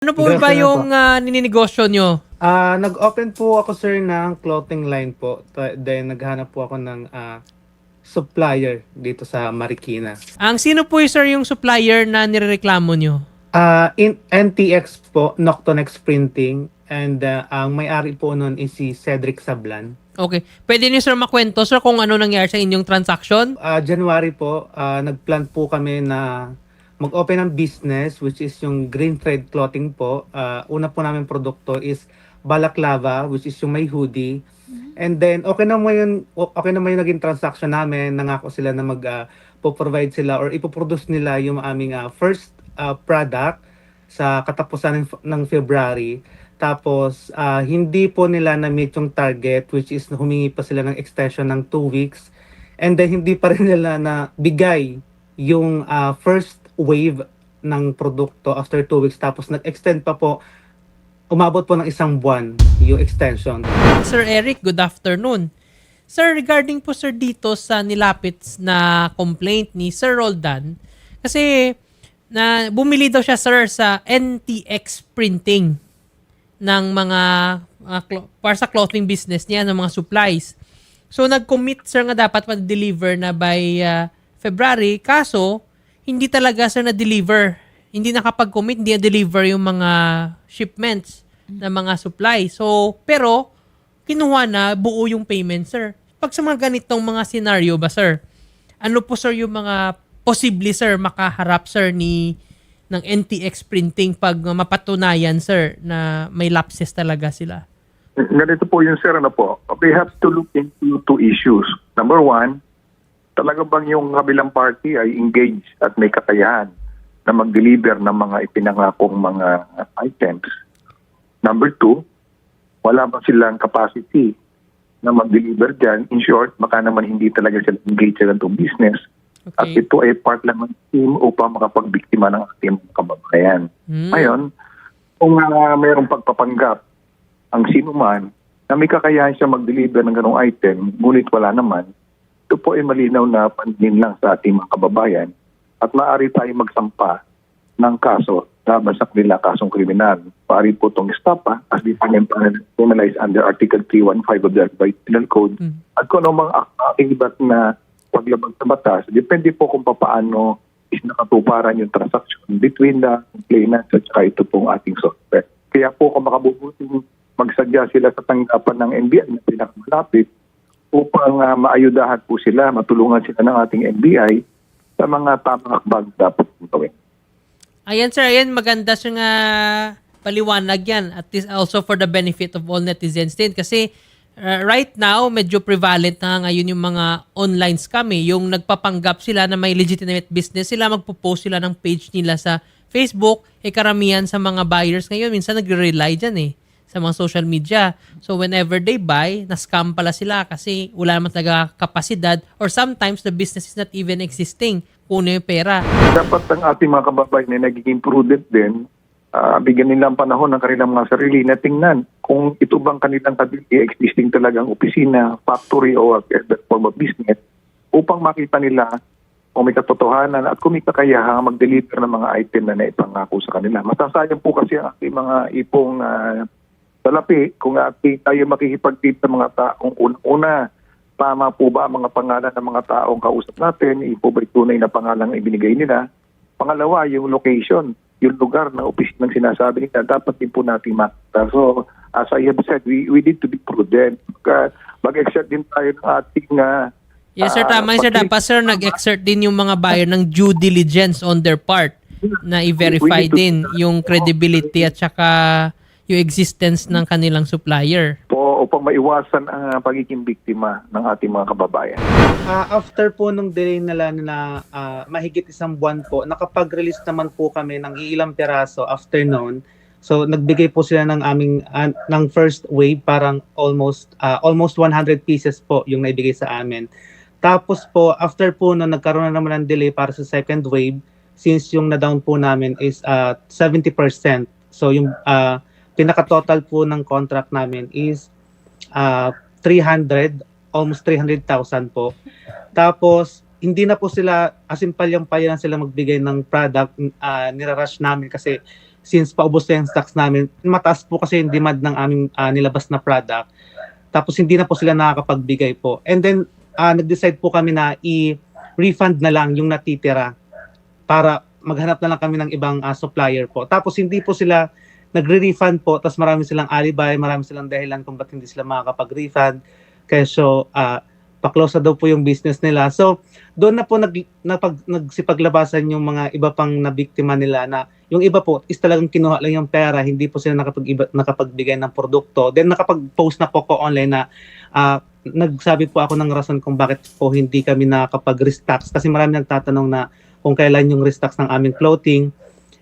Ano po ba yung uh, nininegosyo nyo? Ah, nag-open po ako sir ng clothing line po. Ta- Then naghanap po ako ng ah, supplier dito sa Marikina. Ang sino po sir yung supplier na nirereklamo nyo? Ah, in NTX po, Noctonex Printing and ah, ang may-ari po noon is si Cedric Sablan. Okay. Pwede niyo sir makwento sir kung ano nangyari sa inyong transaction? Ah, January po, ah, nagplan po kami na mag-open ng business which is yung Green Thread Clothing po. Ah, una po namin produkto is balaclava which is yung may hoodie. And then okay naman yun, o- okay naman yung naging transaction namin. Nangako sila na mag ah, po-provide sila or ipoproduce nila yung aming ah, first ah, product sa katapusan ng, ng February. Tapos ah, hindi po nila na-meet yung target which is humingi pa sila ng extension ng 2 weeks. And then hindi pa rin nila na bigay yung ah, first wave ng produkto after 2 weeks. Tapos nag-extend pa po, umabot po ng isang buwan yung extension. Sir Eric, good afternoon. Sir, regarding po sir dito sa nilapit na complaint ni Sir Roldan, kasi na bumili daw siya sir sa NTX printing ng mga uh, para sa clothing business niya ng mga supplies. So nag-commit sir nga dapat ma-deliver na by uh, February kaso hindi talaga sir na-deliver. Hindi nakapag-commit, hindi na-deliver yung mga shipments ng mga supply. So pero kinuha na buo yung payment sir. Pag sa mga ganitong mga scenario ba sir, ano po sir yung mga posible sir makaharap sir ni ng NTX printing pag mapatunayan sir na may lapses talaga sila? Ganito po yung sir, ano po, we have to look into two issues. Number one, talaga bang yung kabilang party ay engaged at may kakayahan na mag-deliver ng mga ipinangakong mga items. Number two, wala ba silang capacity na mag-deliver dyan? In short, baka naman hindi talaga sila engaged sa ganitong business. At Okay. ito ay part lang ng team upang makapagbiktima ng ating kababayan. Hmm. Ngayon, kung uh, mayroong pagpapanggap ang sino man na may kakayahan siya mag-deliver ng ganong item, ngunit wala naman, ito po ay malinaw na pandin lang sa ating mga kababayan at maaari tayong magsampa ng kaso laban sa kanila kasong kriminal. Maaari po itong estapa as defined and penalized under Article 315 of the Penal Code Hmm. at kung ano mga akibat na paglabag sa batas, depende po kung paano is nakatuparan yung transaction between the complainant at saka ito pong ating suspect. Kaya po kung makabubuting magsadya sila sa tanggapan ng NBI na pinakamalapit upang ah, maayudahan po sila, matulungan sila ng ating NBI sa mga tamang akbag dapat gawin. Ayan sir, ayan maganda siya nga paliwanag yan at this also for the benefit of all netizens din kasi uh, right now medyo prevalent na ngayon yung mga online scam eh. Yung nagpapanggap sila na may legitimate business sila, magpo-post sila ng page nila sa Facebook, eh karamihan sa mga buyers ngayon minsan nagre-rely dyan eh sa mga social media. So whenever they buy, na-scam pala sila kasi wala naman talaga kapasidad or sometimes the business is not even existing. Kuno yung pera. dapat ang ating mga kababayan na nagiging prudent din, ah, bigyan nila ang panahon ng kanilang mga sarili na tingnan kung ito bang kanilang existing talagang opisina, factory o whatever form of business upang makita nila kung may katotohanan at kung may kakayahang mag-deliver ng mga item na naipangako sa kanila. Masasayang po kasi ang ating mga ipong ah, salapi kung ating tayo makikipag-tip sa mga taong una-una tama po ba ang mga pangalan ng mga taong kausap natin? Ipo ba tunay na pangalan ang ibinigay nila? Pangalawa, yung location, yung lugar na opisina ng sinasabi nila, dapat din po natin makita. So, as I have said, we, we need to be prudent. Mag-exert din tayo ng ating uh, Yes sir, ah, tama yun, sir. Dapat sir, nag-exert din yung mga buyer ng due diligence on their part na i-verify din yung credibility at saka yung existence ng kanilang supplier. po upang maiwasan ang uh, pagiging biktima ng ating mga kababayan. Ah, after po nung delay nila na ah, mahigit isang buwan po, nakapag-release naman po kami ng ilang piraso after noon. So nagbigay po sila ng aming ah, ng first wave parang almost ah, almost 100 pieces po yung naibigay sa amin. Tapos po after po no nagkaroon na naman ng delay para sa second wave since yung na-down po namin is ah, 70%. So yung ah, pinaka-total po ng contract namin is ah, 300 almost 300,000 po. Tapos hindi na po sila as in palyang-paya sila magbigay ng product uh, nirarush namin kasi since paubos na yung stocks namin, mataas po kasi yung demand ng aming ah, nilabas na product. Tapos hindi na po sila nakakapagbigay po. And then, ah, nag-decide po kami na i-refund na lang yung natitira para maghanap na lang kami ng ibang ah, supplier po. Tapos hindi po sila nagre-refund po, tapos marami silang alibi, marami silang dahilan kung ba't hindi sila makakapag-refund. Kaya so, ah, pa-close na daw po yung business nila. So, doon na po nag, napag, nagsipaglabasan yung mga iba pang nabiktima nila na yung iba po is talagang kinuha lang yung pera, hindi po sila nakapag nakapagbigay ng produkto. Then nakapag-post na po ko online na ah, nagsabi po ako ng rason kung bakit po hindi kami nakakapag-restocks kasi marami nagtatanong na kung kailan yung restocks ng aming clothing.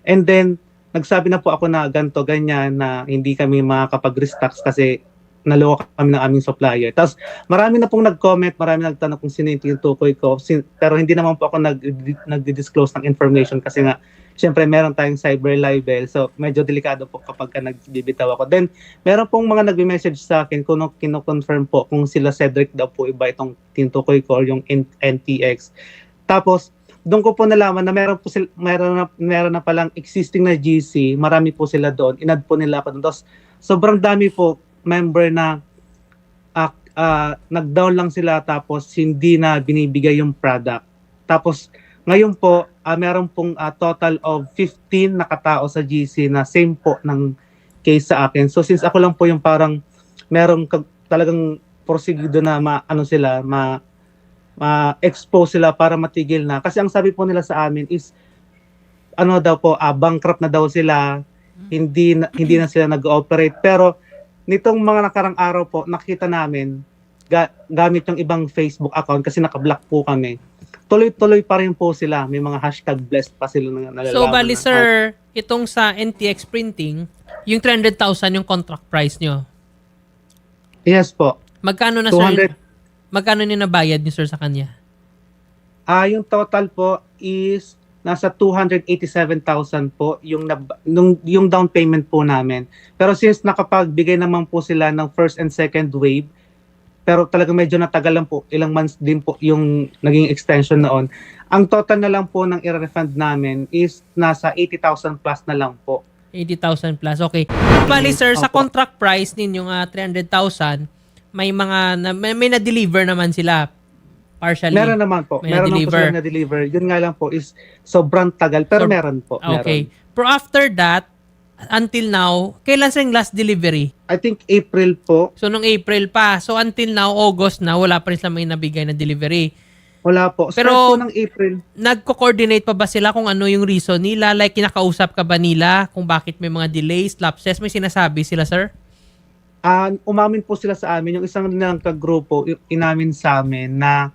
And then, nagsabi na po ako na ganto ganyan na hindi kami makakapag-restocks kasi naloko kami ng aming supplier. Tapos marami na pong nag-comment, marami nagtanong kung sino yung tinutukoy ko. Sin- pero hindi naman po ako nag- nag-disclose ng information kasi nga Siyempre, meron tayong cyber libel. So, medyo delikado po kapag ka nagbibitaw ako. Then, meron pong mga nagme-message sa akin kung kino-confirm po kung sila Cedric daw po iba itong tinutukoy ko or yung NTX. Tapos, doon ko po nalaman na meron po sila, meron na, meron na palang existing na GC, marami po sila doon, inad po nila ako doon. Tapos, sobrang dami po member na ah, ah, nag-down lang sila tapos hindi na binibigay yung product. Tapos, ngayon po, ah, meron pong ah, total of 15 na katao sa GC na same po ng case sa akin. So, since ako lang po yung parang meron kag- talagang prosegido na ma, ano sila, ma, ma-expose sila para matigil na. Kasi ang sabi po nila sa amin is, ano daw po, ah, bankrupt na daw sila, hindi na, hindi na sila nag-ooperate. Pero nitong mga nakarang araw po, nakita namin ga- gamit yung ibang Facebook account kasi naka-block po kami. Tuloy-tuloy pa rin po sila. May mga hashtag blessed pa sila na nalalaman. So, bali na- sir, itong sa NTX printing, yung 300,000 yung contract price nyo. Yes po. Magkano na 200. sir? Magkano niyo nabayad ni sir sa kanya? Ah, yung total po is nasa 287,000 po yung nab- nung yung down payment po namin. Pero since nakapagbigay naman po sila ng first and second wave, pero talaga medyo natagal lang po, ilang months din po yung naging extension noon. Ang total na lang po ng i-refund namin is nasa 80,000 plus na lang po. 80,000 plus. Okay. Bali sir, sa Opo. contract price ninyong ah, 300,000, may mga na, may, may na-deliver naman sila partially. Meron naman po. May meron naman po na-deliver. na-deliver. Yun nga lang po is sobrang tagal. Pero So- meron po. meron. Okay. Pero after that, until now, kailan sa last delivery? I think April po. So, nung April pa. So, until now, August na, wala pa rin sila may nabigay na delivery. Wala po. Start Pero- po ng April. Nagko-coordinate pa ba sila kung ano yung reason nila? Like, kinakausap ka ba nila kung bakit may mga delays, lapses? May sinasabi sila, sir? Ah, umamin po sila sa amin, yung isang nilang kagrupo, inamin sa amin na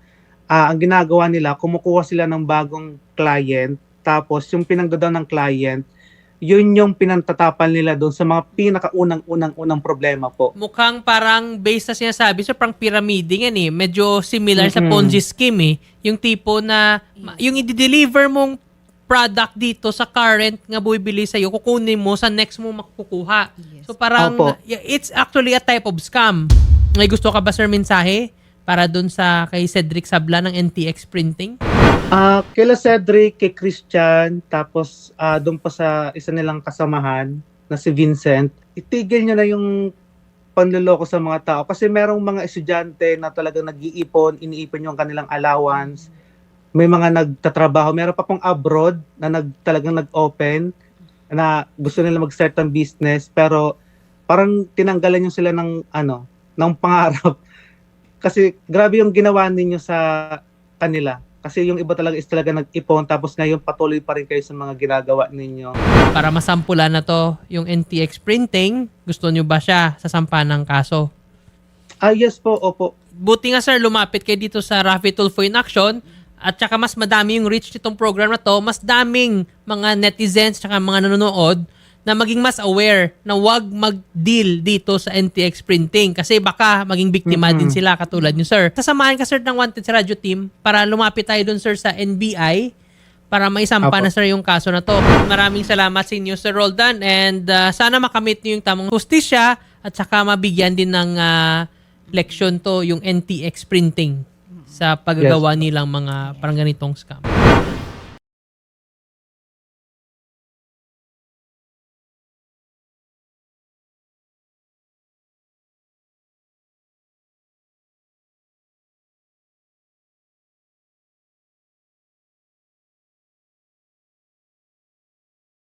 ah, ang ginagawa nila, kumukuha sila ng bagong client, tapos yung pinagdadaw ng client, yun yung pinantatapal nila doon sa mga pinakaunang-unang-unang problema po. Mukhang parang based sa sinasabi, sir, parang pyramiding yan eh. Medyo similar sa Mhm. Ponzi scheme eh. Yung tipo na, yung i-deliver mong product dito sa current nga bumibili sa'yo, kukunin mo, sa next mo makukuha. So parang, Opo. it's actually a type of scam. May gusto ka ba, sir, mensahe? Para dun sa kay Cedric Sabla ng NTX Printing? Ah, kila Cedric, kay Christian, tapos ah, doon pa sa isa nilang kasamahan na si Vincent, itigil nyo na yung panluloko sa mga tao kasi merong mga estudyante na talagang nag-iipon, iniipon yung kanilang allowance. May mga nagtatrabaho, meron pa pong abroad na nag, talagang nag-open na gusto nila mag-start ng business pero parang tinanggalan nyo sila ng ano, ng pangarap. Kasi grabe yung ginawa ninyo sa kanila. Kasi yung iba talaga is talaga nag-ipon tapos ngayon patuloy pa rin kayo sa mga ginagawa ninyo. Para masampulan na to, yung NTX Printing, gusto nyo ba siya sasampa ng kaso? Ah, yes po, opo. buti nga sir, lumapit kayo dito sa Rafi Tulfo in Action at saka mas madami yung reach nitong program na to, mas daming mga netizens at mga nanonood na maging mas aware na wag mag-deal dito sa NTX Printing kasi baka maging biktima Mhm. din sila katulad nyo sir. Sasamahan ka sir ng Wanted sa Radio Team para lumapit tayo dun sir sa NBI para maisampa Apo. na sir yung kaso na to. Maraming salamat sa inyo Sir Roldan and uh, sana makamit niyo yung tamang hustisya at saka mabigyan din ng uh, leksyon to yung NTX Printing sa paggagawa nilang mga parang ganitong scam.